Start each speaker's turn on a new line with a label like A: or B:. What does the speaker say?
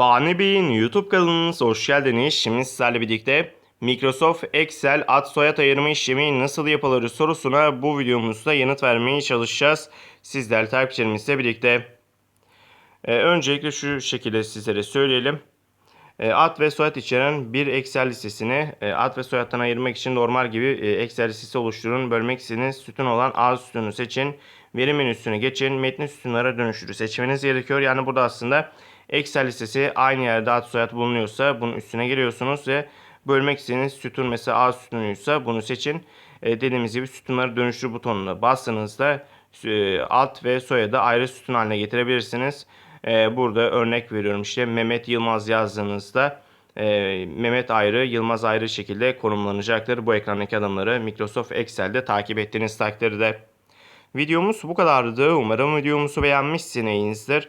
A: Fani Bey'in YouTube kanalınıza hoş geldiniz. Şimdi sizlerle birlikte Microsoft Excel ad soyad ayırma işlemi nasıl yapılır sorusuna bu videomuzda yanıt vermeye çalışacağız. Sizler takipçilerimizle birlikte. Ee, öncelikle şu şekilde sizlere söyleyelim. E, ad ve soyad içeren bir Excel listesini e, ad ve soyadtan ayırmak için normal gibi e, Excel listesi oluşturun. Bölmek istediğiniz sütun olan A sütunu seçin. Veri menüsüne geçin. Metni sütunlara dönüştürü seçmeniz gerekiyor. Yani burada aslında Excel listesi aynı yerde ad soyad bulunuyorsa bunun üstüne geliyorsunuz ve bölmek istediğiniz sütun mesela A sütunuysa bunu seçin. E, dediğimiz gibi sütunları dönüştür butonuna bastığınızda e, ad ve soyadı ayrı sütun haline getirebilirsiniz. E, burada örnek veriyorum işte Mehmet Yılmaz yazdığınızda e, Mehmet ayrı, Yılmaz ayrı şekilde konumlanacaktır. Bu ekrandaki adımları Microsoft Excel'de takip ettiğiniz takdirde. Videomuz bu kadardı. Umarım videomuzu beğenmişsinizdir.